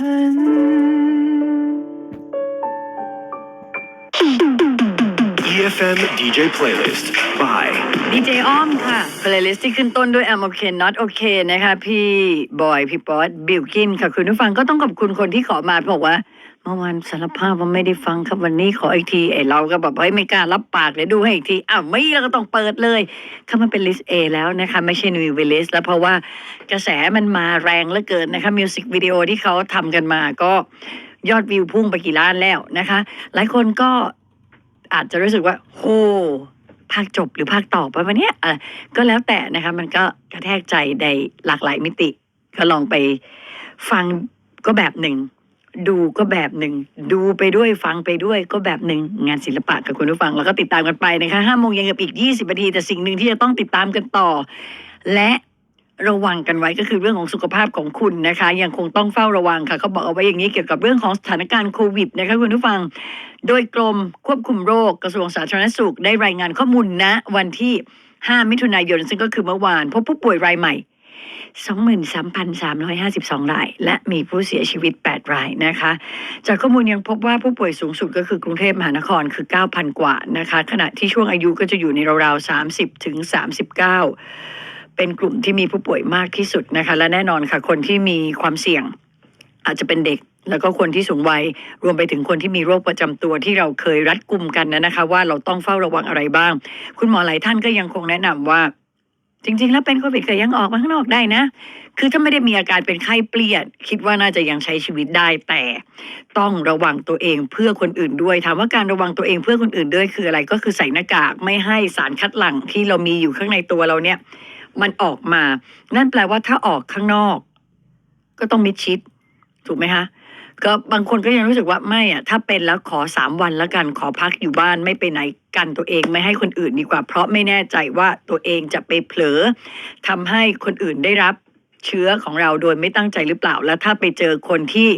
ฉัน EFM DJ Playlist by ดีเจอ้อมค่ะเพลย์ลิสต์ที่ขึ้นต้นด้วย I'm okay not okay นะคะ พี่บอย พี่ป๊อตบิลกินค่ะ คุณผู้ฟังก็ต้องขอบคุณคนที่ขอมาบอกว่า เมื่อวานสารภาพว่าไม่ได้ฟังครับวันนี้ขออีกทีไอ้เราก็แบบเฮ้ยไม่กล้ารับปากเลยดูให้อีกทีอ้าวไม่เราก็ต้องเปิดเลยข้ามาเป็นลิสต์ A แล้วนะคะ ไม่ใช่นิวเวลิสแล้วเพราะว่ากระแสมันมาแรงเหลือเกินนะคะมิวสิกวิดีโอที่เขาทำกันมาก็ยอดวิวพุ่งไปกี่ล้านแล้วนะคะ หลายคนก็อาจจะรู้สึกว่าโหภาคจบหรือภาคต่อไปวันนี้อะก็แล้วแต่นะคะมันก็กระแทกใจในหลากหลายมิติ ก็ลองไปฟังก็แบบหนึ่ง ดูก็แบบหนึ่ง ดูไปด้วยฟังไปด้วยก็แบบหนึ่งงานศิลปะกับคุณผู้ฟัง แล้วก็ติดตามกันไปนะคะห้าโมงเย็นกับอีกยี่สิบนาที แต่สิ่งหนึ่งที่จะต้องติดตามกันต่อ และระวังกันไว้ก็คือเรื่องของสุขภาพของคุณนะคะ ยังคงต้องเฝ้าระวังค่ะเขาบอกเอาไว้อย่างนี้เกี่ยวกับเรื่องของสถานการณ์โควิดนะคะคุณผู้ฟัง โดยกรมควบคุมโรคกระทรวงสาธารณสุข ได้รายงานข้อมูลณวันที่ 5 มิถุนายน ซึ่งก็คือเมื่อวานพบผู้ป่วยรายใหม่ 23,352 ราย และมีผู้เสียชีวิต 8 รายนะคะ จากข้อมูลยังพบว่าผู้ป่วยสูงสุดก็คือกรุงเทพมหานครคือ 9,000 กว่านะคะ ขณะที่ช่วงอายุก็จะอยู่ในราวๆ 30 ถึง 39 เป็นกลุ่มที่มีผู้ป่วยมากที่สุดนะคะ และแน่นอนค่ะ คนที่มีความเสี่ยงอาจจะเป็นเด็กแล้วก็คนที่สูงวัยรวมไปถึงคนที่มีโรคประจำตัวที่เราเคยรัดกุมกันนะนะคะ ว่าเราต้องเฝ้าระวังอะไรบ้าง คุณหมอหลายท่านก็ยังคงแนะนำว่า จริง ๆ แล้วเป็นโควิดก็ยังออกมาข้างนอกได้นะ คือถ้าไม่ได้มีอาการเป็นไข้เปลี่ยน คิดว่าน่าจะยังใช้ชีวิตได้แต่ ต้องระวังตัวเองเพื่อคนอื่นด้วย ถามว่าการระวังตัวเองเพื่อคนอื่นด้วยคืออะไร ก็คือใส่หน้ากากไม่ให้สารคัดหลั่งที่เรามีอยู่ข้างในตัวเราเนี่ย มันออกมา นั่นแปลว่าถ้าออกข้างนอก ก็ต้องมิดชิด ถูกไหมคะ ก็บางคนก็ยังรู้สึกว่าไม่อะถ้าเป็นแล้วขอสามวันแล้วกันขอพักอยู่บ้านไม่ไปไหนกันตัวเองไม่ให้คนอื่นดีกว่า เพราะไม่แน่ใจว่าตัวเองจะไปเผลอทำให้คนอื่นได้รับเชื้อของเราโดยไม่ตั้งใจหรือเปล่า แล้วถ้าไปเจอคนที่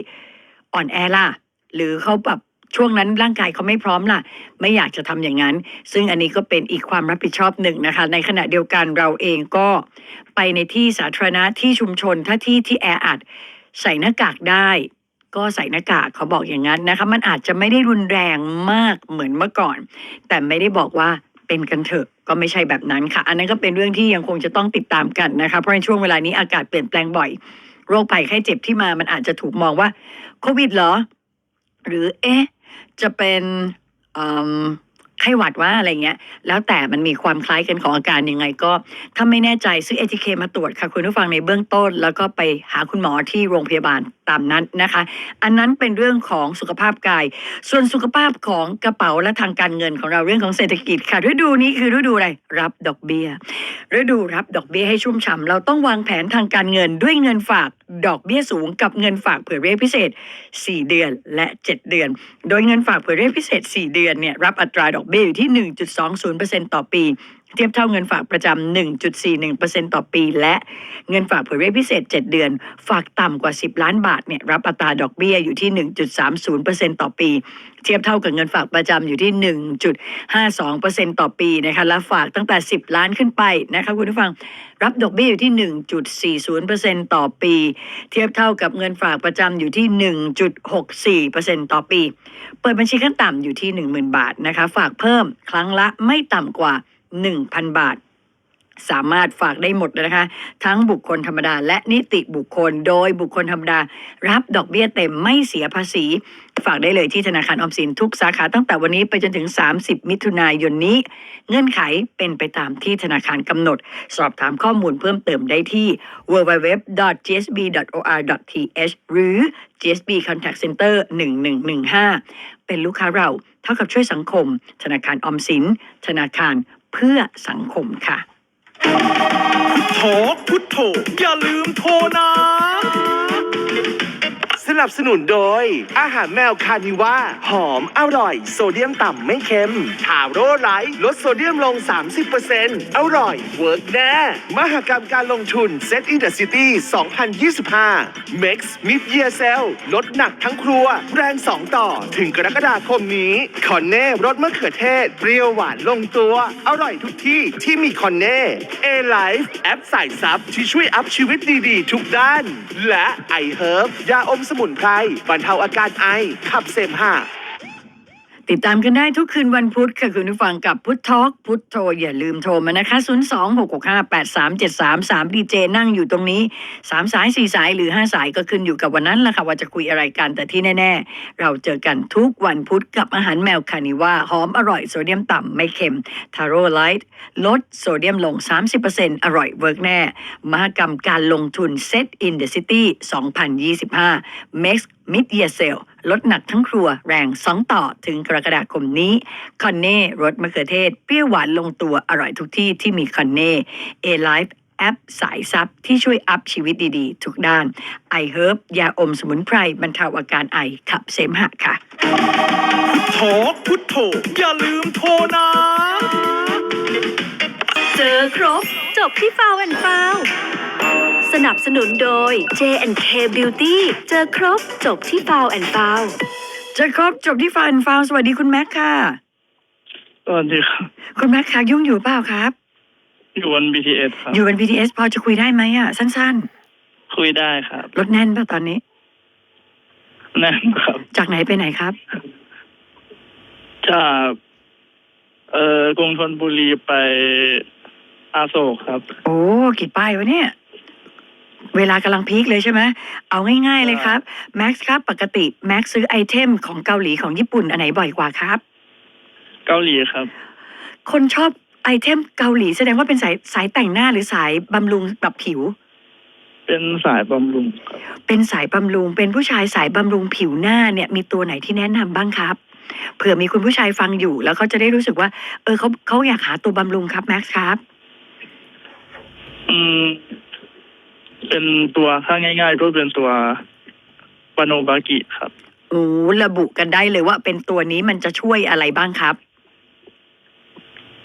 อ่อนแอล่ะ หรือเขาแบบช่วงนั้นร่างกายเขาไม่พร้อมล่ะ ไม่อยากจะทำอย่างนั้น ซึ่งอันนี้ก็เป็นอีกความรับผิดชอบหนึ่งนะคะ ในขณะเดียวกันเราเองก็ไปในที่สาธารณะที่ชุมชนถ้าที่ที่แออัดใส่หน้ากากได้ ก็ใส่หน้ากากเขาบอกอย่างนั้นนะคะ มันอาจจะไม่ได้รุนแรงมากเหมือนเมื่อก่อน แต่ไม่ได้บอกว่าเป็นกันเถอะก็ไม่ใช่แบบนั้นค่ะ อันนั้นก็เป็นเรื่องที่ยังคงจะต้องติดตามกันนะคะ เพราะในช่วงเวลานี้อากาศเปลี่ยนแปลงบ่อย โรคภัยไข้เจ็บที่มามันอาจจะถูกมองว่าโควิดเหรอ หรือเอ๊ะจะเป็นไข้หวัดว่าอะไรเงี้ย แล้วแต่มันมีความคล้ายกันของอาการยังไงก็ ถ้าไม่แน่ใจซื้อเอทีเคมาตรวจค่ะคุณผู้ฟังในเบื้องต้น แล้วก็ไปหาคุณหมอที่โรงพยาบาลตามนั้นนะคะ อันนั้นเป็นเรื่องของสุขภาพกาย ส่วนสุขภาพของกระเป๋าและทางการเงินของเราเรื่องของเศรษฐกิจค่ะ ฤดูนี้คือฤดูอะไร รับดอกเบี้ย ฤดูรับดอกเบี้ยให้ชุ่มฉ่ำเราต้องวางแผนทางการเงินด้วยเงินฝากดอกเบี้ยสูงกับเงินฝากเผื่อเรียกพิเศษ 4 เดือนและ 7 เดือน โดยเงินฝากเผื่อเรียกพิเศษ 4 เดือนเนี่ยรับอัตราดอกเบี้ยอยู่ที่ 1.20%ต่อปี เทียบเท่าเงินฝากประจำ 1.41%ต่อปี และเงินฝากเผื่อเรียพิเศษ 7 เดือน ฝากต่ำกว่า 10 ล้านบาทเนี่ยรับอัตราดอกเบี้ยอยู่ที่ 1.30%ต่อปี เทียบเท่ากับเงินฝากประจำอยู่ที่ 1.52%ต่อปีนะคะและฝากตั้งแต่ 10 ล้านขึ้นไปนะคะคุณผู้ฟังรับดอกเบี้ยอยู่ที่ 1.40%ต่อปี เทียบเท่ากับเงินฝากประจำอยู่ที่ 1.64%ต่อปี เปิดบัญชีขั้นต่ำอยู่ที่ 10,000 บาทนะคะฝากเพิ่มครั้งละไม่ต่ำกว่า 1,000 บาท สามารถฝากได้หมดเลยนะคะ ทั้งบุคคลธรรมดา และนิติบุคคลโดยบุคคลธรรมดา รับดอกเบี้ยเต็มไม่เสียภาษี ฝากได้เลยที่ธนาคารออมสินทุกสาขาตั้งแต่วันนี้ไปจนถึง 30 มิถุนายนนี้ เงื่อนไขเป็นไปตามที่ธนาคารกำหนด สอบถามข้อมูลเพิ่มเติมได้ที่ www.gsb.or.th หรือ GSB Contact Center 1115 เป็นลูกค้าเราเท่ากับช่วยสังคม ธนาคารออมสิน ธนาคาร เพื่อสังคมค่ะโธพุทโธอย่าลืมโทรนะ สนับสนุนโดย อาหารแมวคานิว่าหอมอร่อย โซเดียมต่ำไม่เค็มทาโร่ไลท์ลดโซเดียมลง 30%อร่อยเวิร์กแน่มหกรรมการลงทุน Set in the City 2025 Max Mid Year Sale ลดหนักทั้งครัว แรง2ต่อถึงกรกฎาคมนี้คอนเน่รสมะเขือเทศ เปรี้ยวหวานลงตัว อร่อยทุกที่ที่มีคอนเน่ A-Life แอปสายซับที่ช่วยอัพชีวิตดีๆ ทุกด้าน และ i h e r b ยาอมสมุนไพรบรรเทาอาการไอ ขับเสมหะ ติดตามกันได้ทุกคืนวันพุธค่ะคุณผู้ฟังกับพุททอกพุทโทอย่าลืมโทรมานะคะ 0 2 6 6 5 8 3 7 3 3ดีเจนั่งอยู่ตรงนี้ 3 สาย 4 สายหรือ 5 สายก็ขึ้นอยู่กับวันนั้นละค่ะว่าจะคุยอะไรกันแต่ที่แน่ ๆ เราเจอกันทุกวันพุธกับอาหารแมวคานิว่าหอมอร่อยโซเดียมต่ำไม่เค็มทาโร่ไลท์ลดโซเดียมลง 30%อร่อยเวิร์กแน่มหกรรมการลงทุน Set in the City 2025 Max Mid Year Sale ลดหนักทั้งครัวแรง2ต่อถึงกรกฎาคมนี้ คอนเน่รสมะเขือเทศ เปรี้ยวหวานลงตัวอร่อยทุกที่ที่มีคอนเน่ A-Life แอปสายซับที่ช่วยอัพชีวิตดีๆ ทุกด้าน i Herb ยาอมสมุนไพรบรรเทาอาการไอขับเสมหะค่ะโถพุทโธอย่าลืมโทรนะ เจอครบ จบที่ฟาวแอนฟาว สนับสนุนโดย J&K Beauty เจอครบจบที่ฟาวแอนฟาวเจะครบจบที่ฟันฟาวสวัสดีคุณแม็กค่ะ สวัสดีครับ คุณแม็กค่ะยุ่งอยู่เปล่าครับ อยู่บน BTS ครับ อยู่เป็น BTS พอจะคุยได้ไหมอะ สั้นคุยได้ครับๆรถแน่นป่ะตอนนี้นั่นครับ จากไหนไปไหนครับ จากเอ่อกรุงธนบุรีไปอาโศกครับ โอ้กี่ป้ายวะเนี่ย เวลากำลังพีคเลยใช่ไหมเอาง่าย ๆเลยครับแม็กซ์ครับปกติแม็กซ์ซื้อไอเทมของเกาหลีของญี่ปุ่นอันไหนบ่อยกว่าครับ เกาหลีครับ คนชอบไอเทมเกาหลีแสดงว่าเป็นสายสายแต่งหน้าหรือสายบำรุงแบบผิว เป็นสายบำรุงครับเป็นสายบำรุง เป็นผู้ชายสายบำรุงผิวหน้าเนี่ยมีตัวไหนที่แนะนำบ้างครับเผื่อมีคุณผู้ชายฟังอยู่ แล้วเขาจะได้รู้สึกว่า เออเขาเขาอยากหาตัวบำรุงครับแม็กซ์ครับ อืม เป็นตัวถ้าง่ายๆก็เป็นตัวปาโนบากิครับ โอ้ระบุกันได้เลยว่าเป็นตัวนี้มันจะช่วยอะไรบ้างครับ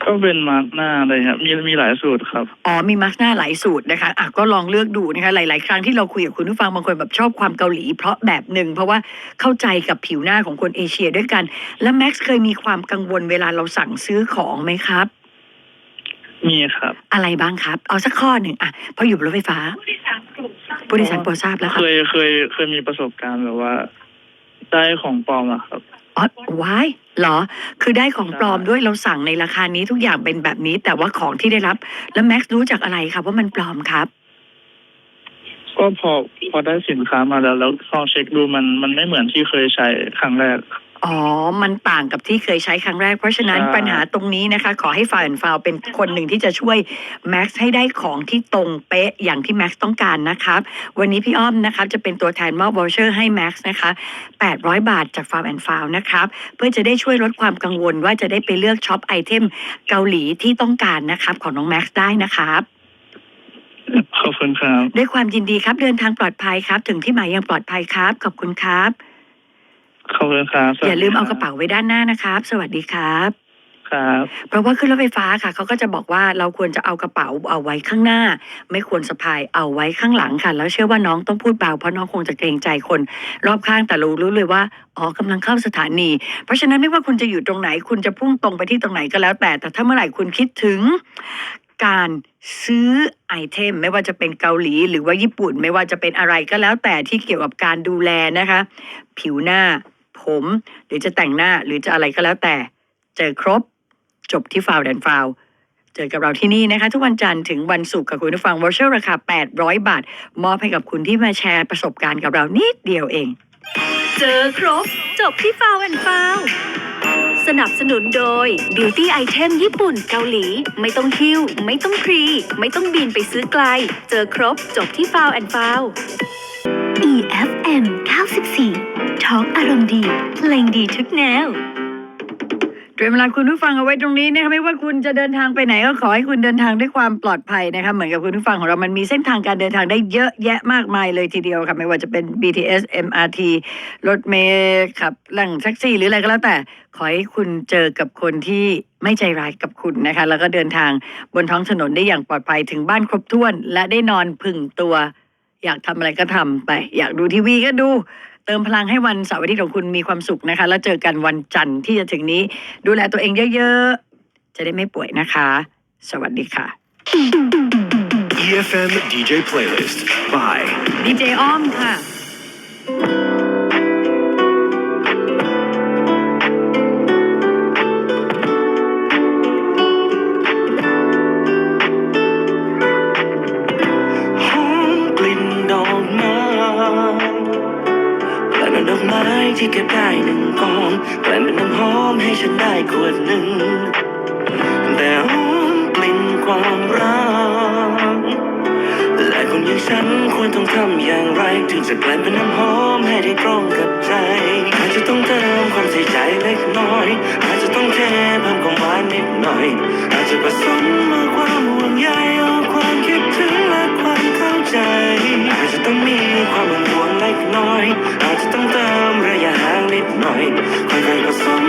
ก็เป็นมาร์กหน้าเลยครับ มีมีหลายสูตรครับ อ๋อมีมาสก์หน้าหลายสูตรนะคะอะก็ลองเลือกดูนะคะ หลาย ๆ ครั้งที่เราคุยกับคุณผู้ฟังบางคนแบบชอบความเกาหลี เพราะแบบหนึ่งเพราะว่าเข้าใจกับผิวหน้าของคนเอเชียด้วยกัน แล้วแม็กซ์เคยมีความกังวลเวลาเราสั่งซื้อของไหมครับ มีครับ อะไรบ้างครับ เอาสักข้อหนึ่งอะเพราะอยู่บนรถไฟฟ้า ผู้โดยสารโปรดทราบแล้วครับเคยเคยเคยมีประสบการณ์แบบว่า ได้ของปลอมอะครับอ๋อว้ายเหรอ คือได้ของปลอมด้วยเราสั่งในราคานี้ทุกอย่างเป็นแบบนี้ แต่ว่าของที่ได้รับ แล้วแม็กซ์รู้จากอะไรครับว่ามันปลอมครับ ก็พอพอได้สินค้ามาแล้ว แล้วลองเช็คดูมันมันไม่เหมือนที่เคยใช้ครั้งแรก อ๋อ มันต่างกับที่เคยใช้ครั้งแรก เพราะฉะนั้นใช่ปัญหาตรงนี้นะคะ ขอให้ฝ่ายฟาวเป็นคนหนึ่งที่จะช่วยแม็กซ์ให้ได้ของที่ตรงเป๊ะอย่างที่แม็กซ์ต้องการนะครับ วันนี้พี่อ้อมนะครับจะเป็นตัวแทนมอบวอลเชอร์ให้แม็กซ์นะคะ 800 บาทจากฟาร์มแอนฟาวนะครับ เพื่อจะได้ช่วยลดความกังวลว่าจะได้ไปเลือกช็อปไอเทมเกาหลีที่ต้องการนะครับ ของน้องแม็กซ์ได้นะครับขอบคุณครับด้วยความยินดีครับเดินทางปลอดภัยครับ ถึงที่หมายอย่างปลอดภัยครับ ขอบคุณครับ ขอบคุณครับสวัสดีอย่าลืมเอาคกระเป๋าไว้ด้านหน้านะครับ สวัสดีครับ ครับ เพราะว่าขึ้นรถไฟฟ้าค่ะเขาก็จะบอกว่าเราควรจะเอากระเป๋าเอาไว้ข้างหน้า ไม่ควรสะพายเอาไว้ข้างหลังค่ะ แล้วเชื่อว่าน้องต้องพูดเบาเพราะน้องคงจะเกรงใจคน รอบข้างแต่รู้รู้เลยว่าอ๋อกำลังเข้าสถานี เพราะฉะนั้นไม่ว่าคุณจะอยู่ตรงไหน คุณจะพุ่งตรงไปที่ตรงไหนก็แล้วแต่ แต่ถ้าเมื่อไหร่คุณคิดถึงการซื้อไอเทม ไม่ว่าจะเป็นเกาหลีหรือว่าญี่ปุ่น ไม่ว่าจะเป็นอะไรก็แล้วแต่ที่เกี่ยวกับการดูแลนะคะ ผิวหน้า ผม หรือจะแต่งหน้าหรือจะอะไรก็แล้วแต่ เจอครบจบที่ฟาวแดนฟาวเจอกับเราที่นี่นะคะ ทุกวันจันทร์ถึงวันศุกร์กับคุณผู้ฟังวอร์ชราคา 800 บาท มอบให้กับคุณที่มาแชร์ประสบการณ์กับเรานิดเดียวเอง เจอครบ จบที่ฟาวแอนฟาวสนับสนุนโดย Beauty Item ญี่ปุ่นเกาหลี ไม่ต้องคิว ไม่ต้องพรี ไม่ต้องบินไปซื้อไกล เจอครบจบที่ฟาวแอนฟาว EFM 94 ท้อล์กอารมณ์ดีเพลงดีทุกแนว เตรียมเวลาคุณผู้ฟังเอาไว้ตรงนี้นะคะไม่ว่าคุณจะเดินทางไปไหนก็ขอให้คุณเดินทางด้วยความปลอดภัยนะคะเหมือนกับคุณผู้ฟังของเรามันมีเส้นทางการเดินทางได้เยอะแยะมากมายเลยทีเดียวค่ะไม่ว่าจะเป็น BTS MRT รถเมล์ขับลังแท็กซี่ หรืออะไรก็แล้วแต่ขอให้คุณเจอกับคนที่ไม่ใจร้ายกับคุณนะคะ แล้วก็เดินทางบนท้องถนนได้อย่างปลอดภัยถึงบ้านครบถ้วน และได้นอนพึ่งตัว อยากทำอะไรก็ทำไป อยากดูทีวีก็ดู เติมพลังให้วันเสาร์อาทิตย์ของคุณมีความสุขนะคะ แล้วเจอกันวันจันทร์ที่จะถึงนี้ ดูแลตัวเองเยอะๆ จะได้ไม่ป่วยนะคะ สวัสดีค่ะ EFM DJ Playlist by ดีเจอ้อมค่ะ ไม้ที่เก็บได้หนึ่งกองแกล้เป็นน้ำหอมให้ฉันได้ขวดหนึ่ง แต่หอมกลิ่นความรักและคนอย่างฉันควรต้องทำอย่างไร ถึงจะกลายเป็นน้ำหอมให้ได้ตรงกับใจ อาจจะต้องเติมความใส่ใจเล็กน้อย อาจจะต้องเทเพิ่มความหวานนิดหน่อย อาจจะผสม ค